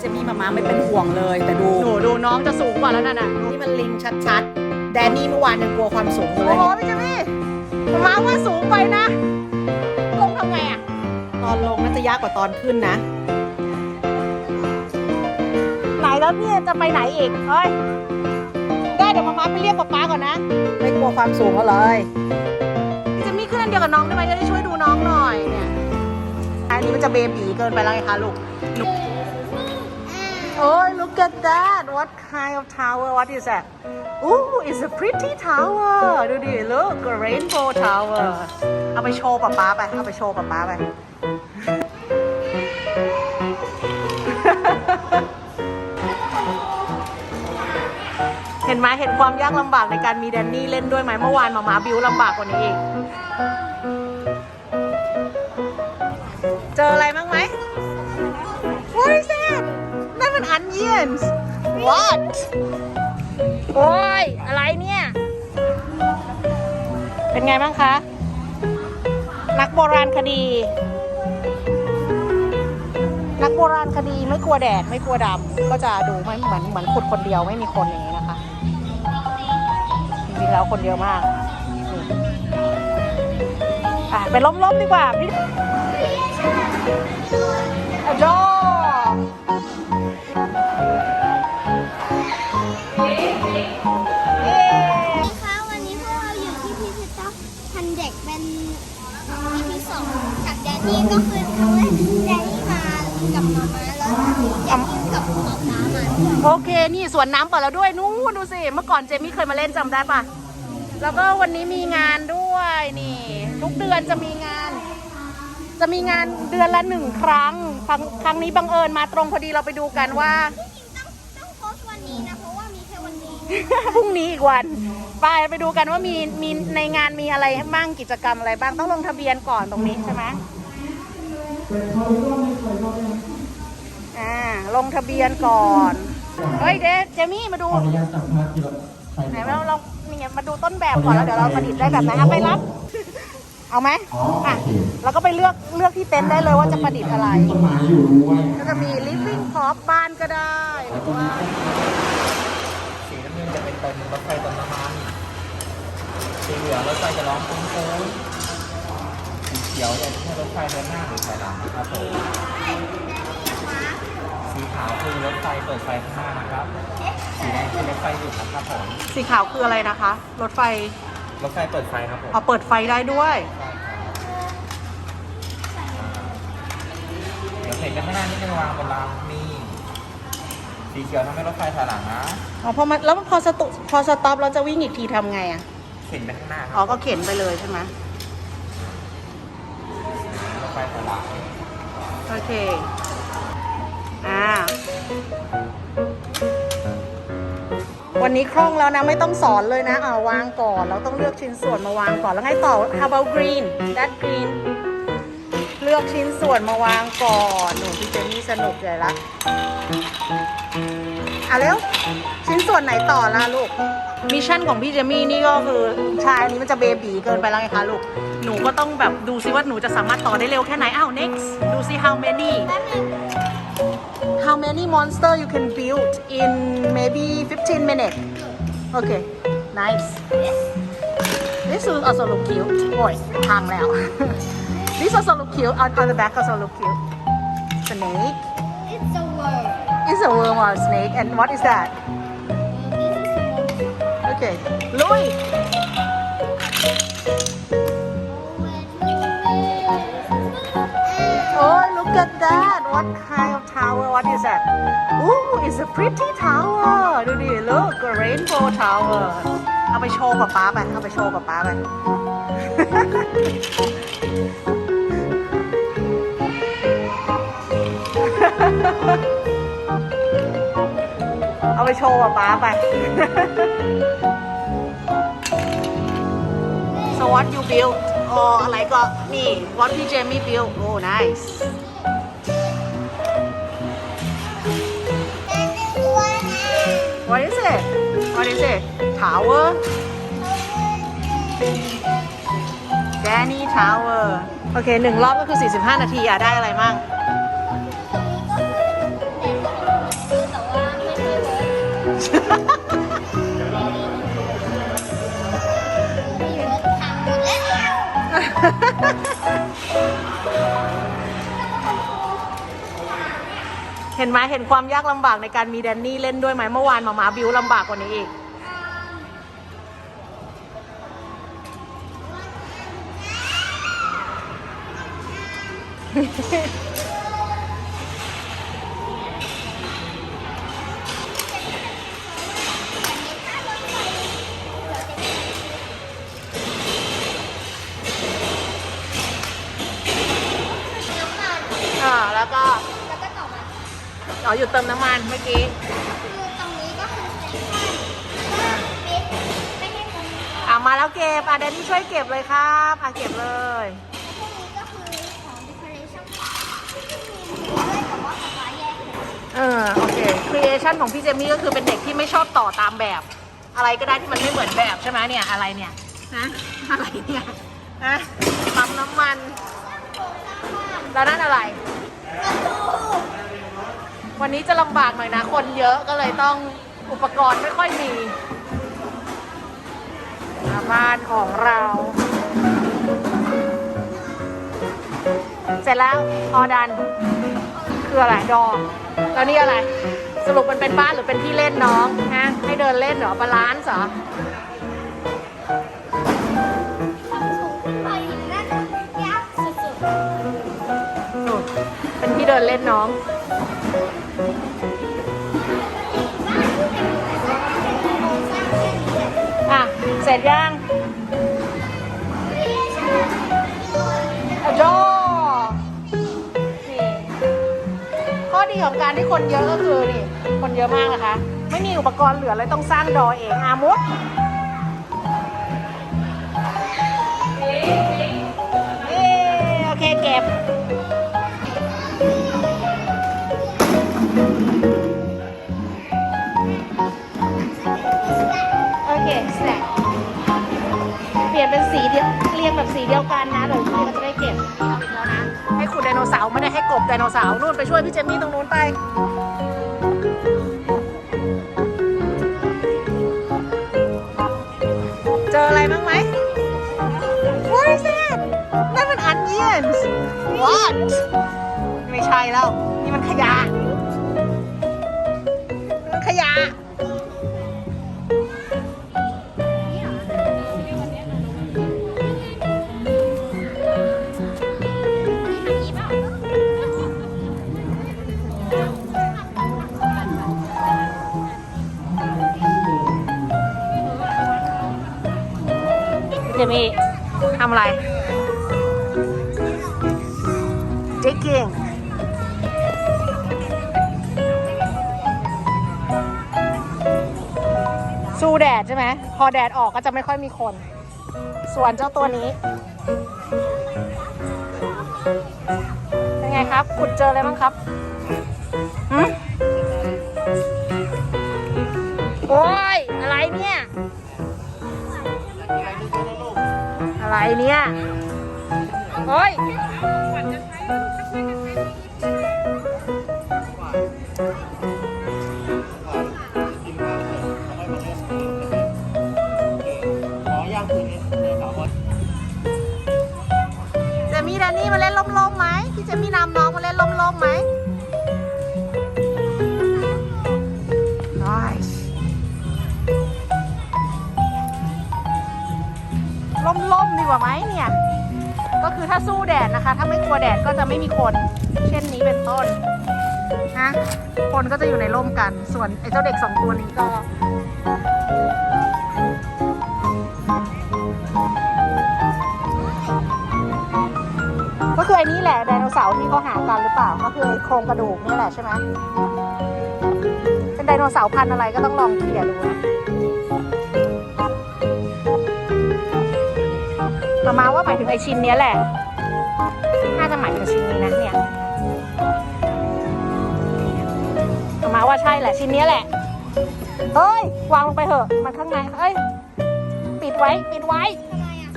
เจมี่มามาไม่เป็นห่วงเลย แต่ดูหนูดูน้องจะสูงกว่าแล้วนั่นน่ะนี่มันลิงชัดๆ แดนนี่เมื่อวานยังกลัวความสูงอยู่เลโอ้ยโหพี่เจมี่มาว่าสูงไปนะลงทำไงอะตอนลงน่าจะยากกว่าตอนขึ้นนะ ไหนแล้วพี่จะไปไหนอีกเฮ้ยได้เดี๋ยวมามาไปเรียกป๊าป๊าก่อนนะไม่กลัวความสูงก็เลยพี่เจมี่ขึ้นอันเดียวกับน้องได้ไหมจะได้ช่วยดูน้องหน่อยเนี่ยอันนี้มันจะเบบีเกินไปแล้วไงคะลูก หนู โอ้ย look at that what kind of tower what is that Ooh it's a pretty tower ดูดิ look a rainbow tower เอาไปโชว์ป๊าป๊าไป เอาไปโชว์ป๊าป๊าไป เห็นไหมเห็นความยากลำบากในการมีแดนนี่เล่นด้วยไหมเมื่อวานมามาบิวลำบากกว่านี้อีก เจออะไร นั่นมัน onions What โอ้ย อะไรเนี่ย เป็นไงบ้างคะ นักโบราณคดี นักโบราณคดีไม่กลัวแดดไม่กลัวดำก็จะดูไม่เหมือนเหมือนขุดคนเดียวไม่มีคนอย่างนี้นะคะจริงๆแล้วคนเยอะมากนี่อะไปล้มๆดีกว่าพี่อะ นี่ก็คือครั้งแดนนี่มากับมาม่าแล้วแดนนี่กับป๊าป๊ามาด้วยโอเค นี่สวนน้ำเปิดแล้วด้วยนู้นดูสิ เมื่อก่อนเจมี่เคยมาเล่นจำได้ปะแล้วก็วันนี้มีงานด้วยนี่ ทุกเดือนจะมีงาน จะมีงานเดือนละหนึ่งครั้ง ครั้งครั้งนี้บังเอิญมาตรงพอดีเราไปดูกันว่า จริงต้องต้องโพสต์วันนี้นะเพราะว่ามีแค่วันนี้ พรุ่งนี้อีกวัน ไปไปดูกันว่ามีมีในงานมีอะไรบ้างกิจกรรมอะไรบ้างต้องลงทะเบียนก่อนตรงนี้ใช่ไหม อ่าลงทะเบียนก่อน เฮ้ยเดฟเจมี่มาดู ขออนุญาตสัมภาษณ์ที่เราไปไหนเราเรานี่ไงมาดูต้นแบบก่อนแล้วเดี๋ยวเราประดิษฐ์ได้แบบไหนเอาไปรับ เอาไหมอ๋อโออะเคเราก็ไปเลือกเลือกที่เต็นท์ได้เลยว่าจะประดิษฐ์อะไรต้นไม้อยู่ด้วยก็จะมี living prop บ้านก็ได้หรือว่าสีน้ำเงินจะเป็นเติมรถไฟเติมน้ำมันสีเหลืองรถไฟจะร้องฟุ้งฟุ้งสีเขียวจะให้รถไฟเดินหน้าหรือถอยหลังนะครับผมสีขาวคือรถไฟเปิดไฟข้างหน้านะครับ สีแดงคือรถไฟหยุดนะครับผม สีขาวคืออะไรนะคะ รถไฟรถไฟเปิดไฟครับผมเอาเปิดไฟได้ด้วยเดี๋ยวเห็นกันข้างหน้านิดนึงวางบนรางนี่สีเขียวทำให้รถไฟถอยหลังนะ อ๋อพอมาแล้วพอสตุพอสต็อปเราจะวิ่งอีกทีทำไงอะเห็นไปข้างหน้าคอ๋อรับก็เข็นไปเลยใช่ไหม รถไฟถอยหลัง โอเค อ่า วันนี้คล่องแล้วนะ ไม่ต้องสอนเลยนะ เอาวางก่อน เราต้องเลือกชิ้นส่วนมาวางก่อน แล้วไงต่อ how about green that green เลือกชิ้นส่วนมาวางก่อน หนูพี่เจนนี่สนุกใหญ่ละอะเร็ว ชิ้นส่วนไหนต่อล่ะลูก มิชชั่นของพี่เจมี่นี่ก็คือใช่อันนี้มันจะเบบีเกินไปแล้วไงคะลูก หนูก็ต้องแบบดูซิว่าหนูจะสามารถต่อได้เร็วแค่ไหน อ้าว next ดูซิ how many แป๊บนึง how many monster you can build in maybe 15 minutes okay nice this is also look cute โอ้ยพังแล้ว this also look cute on, on the back also look cute snake it's a word is a worm or a snake and what is that okay ลุย Oh, look at that. What kind of tower? What is that? Ooh, it's a pretty tower. ดูดิ look a rainbow tower เอาไปโชว์ป๊าป๊าไป เอาไปโชว์ป๊าป๊าไป ไปโชว์ป๊าป๊าไป so what you build อ๋ออะไรก็นี่ what พี่เจมี่ build oh nice what is it what is it tower Danny Tower โอเคหนึ่งรอบก็คือ 45 นาทีอะได้อะไรมั่ง เห็นไหมเห็นความยากลำบากในการมีแดนนี่เล่นด้วยไหมเมื่อวานมามาบิวลำบากกว่านี้อีกเแล้วก็แล้วก็ต่อมาอ๋อหยุดเติมน้ำมันเมื่อกี้ คือตรงนี้ก็คือเซ็นทรัลปิดไม่ให้คนอ่ามาแล้วเก็บอะแดนนี่ช่วยเก็บเลยครับอะเก็บเลย พวกนี้ก็คือของ decoration ที่มีด้วยแต่ว่าป๊าป๊าแยกเลยเออโอเค creation ของพี่เจมี่ก็คือเป็นเด็กที่ไม่ชอบต่อตามแบบ อะไรก็ได้ที่มันไม่เหมือนแบบใช่ไหมเนี่ยอะไรเนี่ยนะอะไรเนี่ยนะปั๊มน้ำมัน แล้วนั่นอะไร วันนี้จะลำบากหน่อยนะ คนเยอะก็เลยต้องอุปกรณ์ไม่ค่อยมีบ้านของเรา เสร็จแล้วออดัน คืออะไรดอกแล้วนี่อะไร สรุปมันเป็นบ้านหรือเป็นที่เล่นน้องฮะให้เดินเล่นเหรอบาลานซ์เหรอ เป็นที่เดินเล่นน้อง อะ เสร็จยังอะโดนี่ข้อดีของการที่คนเยอะก็คือนี่ คนเยอะมากนะคะ ไม่มีอุปกรณ์เหลือเลยต้องสร้างดอเองอามุดเย้โอเคเก็บ นเป็นสีเดียวเรียงแบบสีเดียวกันนะเดี๋ยวพี่ก็จะได้เก็บเอาอีกแล้วนะ ให้ขุดไดโนเสาร์ไม่ได้ให้กบไดโนเสาร์นู่นไปช่วยพี่เจมี่ตรงนู้นไปเจออะไรบ้างไหม What is that นั่นมัน onions What ไม่ใช่แล้ว นี่มันขยะ มันขยะ มี่ทำอะไร digging สู้แดดใช่ไหม พอแดดออกก็จะไม่ค่อยมีคน ส่วนเจ้าตัวนี้ เป็นไงครับ ขุดเจออะไรบ้างครับหืมโอ้ย อะไรเนี่ย เนี่ย โอ้ย กลัวแดดก็จะไม่มีคน เช่นนี้เป็นต้นนะคนก็จะอยู่ในร่มกัน ส่วนไอ้เจ้าเด็กสองตัวนี้ก็ก็คือไอ้นี่แหละไดโนเสาร์ที่เขาหากันหรือเปล่า ก็คือไอ้โครงกระดูกนี่แหละใช่ไหมเป็นไดโนเสาร์พันธุ์อะไรก็ต้องลองเขี่ยดูนะมามาว่าหมายถึงไอชิ้นนี้แหละ น่าจะหมายถึงชิ้นนี้นะเนี่ยมามาว่าใช่แหละชิ้นเนี้ยแหละเฮ้ย วางลงไปเถอะ มันข้างในเอ้ย ปิดไว้ ปิดไว้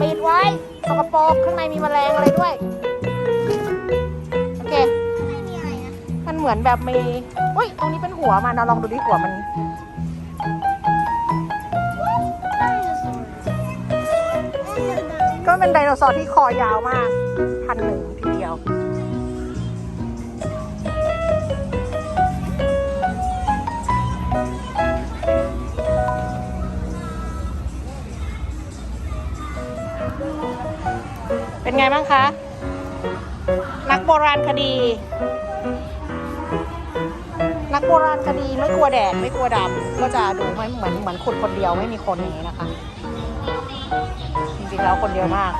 ปิดไว้ สกปรกข้างในมีแมลงอะไรด้วย โอเคไม่มีอะไรนะมันเหมือนแบบมี อุ้ย ตรงนี้เป็นหัวมันเราลองดูดิหัวมัน ไดโนเสาร์ที่คอยาวมากพันหนึ่งทีเดียว เป็นไงบ้างคะ นักโบราณคดี นักโบราณคดีไม่กลัวแดดไม่กลัวดำก็จะดูไม่เหมือนเหมือนขุดคนเดียวไม่มีคนอย่างนี้นะคะ จริงๆแล้วคนเดียวมาก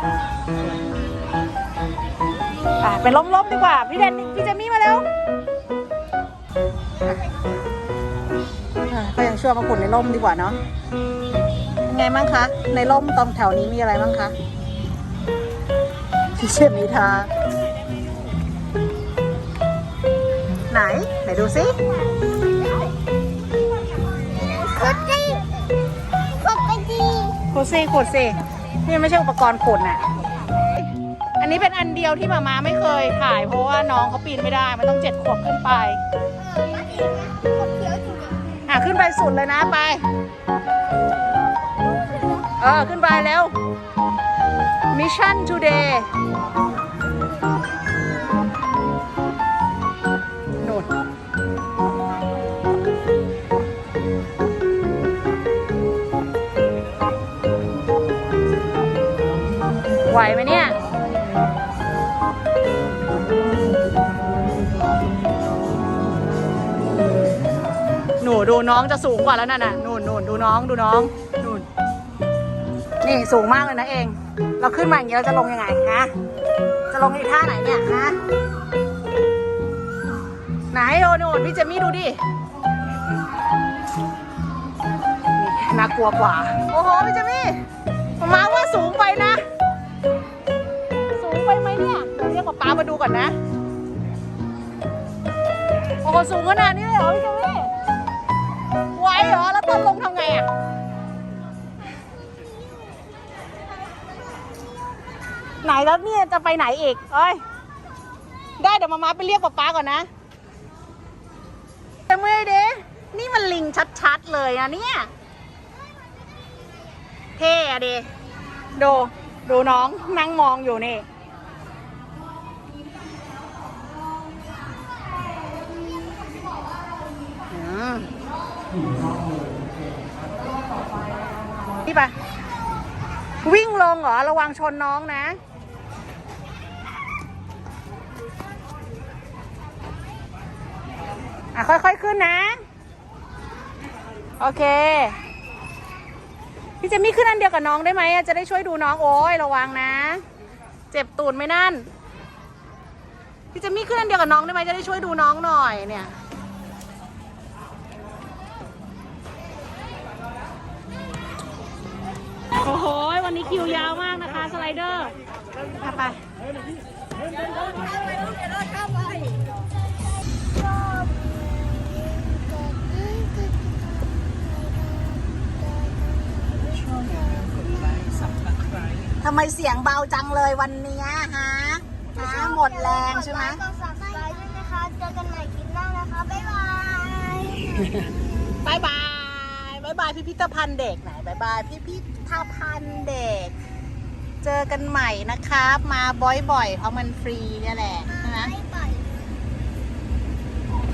อะเป็นล้มๆดีกว่า พี่แดนพี่เจมี่มาเร็วก็ยังชื่อมาขุดในร่มดีกว่าเนาะเป็นไงบ้างคะ ในร่มตรงแถวนี้มีอะไรบ้างคะพี่เชมีทาไหน ไหนดูสิขุดดิขุดไปดีขุดสิขุดสิ นี่ไม่ใช่อุปกรณ์ขุดน่ะ อันนี้เป็นอันเดียวที่มามาไม่เคยถ่าย เพราะว่าน้องเขาปีนไม่ได้ มันต้องเจ็ดขวบขึ้นไป อะขึ้นไปสุดเลยนะไป เออขึ้นไปแล้ว Mission today ไหวไหมเนี่ยหนูดูน้องจะสูงกว่าแล้วนั่นน่ะนู่นนู่นดูน้องดูน้องนู่นนี่สูงมากเลยนะเอง เราขึ้นมาอย่างนี้เราจะลงยังไงฮะจะลงอีกท่าไหนเนี่ยฮะไหนโอนู่นพี่เจมี่ดูดิน่ากลัวกว่า โอ้โหพี่เจมี่มาว่าสูงไปนะ ไปไหมเนี่ย เดี๋ยวเรียกป๊าป๊ามาดูก่อนนะ โอ้โหสูงขนาดนี้เลยเหรอพี่เจมี่ไหวเหรอ แล้วตอนลงทำไงอะ ไหนแล้วเนี่ยจะไปไหนอีกเอ้ย ได้เดี๋ยวมามาไปเรียกป๊าป๊าก่อนนะเมื่อเด้นี่มันลิงชัดๆเลยนะเนี่ย เท่อะดิดูดูน้องนั่งมองอยู่นี่ งเหรอ ระวังชนน้องนะ อะ ค่อยๆขึ้นนะ โอเค พี่เจมี่ขึ้นอันเดียวกับน้องได้ไหมจะได้ช่วยดูน้องโอ้ยระวังนะ เจ็บตูดไหมนั่น พี่เจมี่ขึ้นอันเดียวกับน้องได้ไหมจะได้ช่วยดูน้องหน่อยเนี่ย คิวยาวมากนะคะสไลเดอร์ไปไปทำไมเสียงเบาจังเลยวันเนี้ยฮะฮะหมดแรงใช่ไหมกดซับสไครต์ด้วยนะคะ เจอกันใหม่คลิปหน้านะคะ บ๊ายบาย พิพิธภัณฑ์เด็กไหนบายบายพิพิธภัณฑ์เด็ก เจอกันใหม่นะครับ มาบ่อยๆเพราะมันฟรีเนี่ยแหละใช่ไหม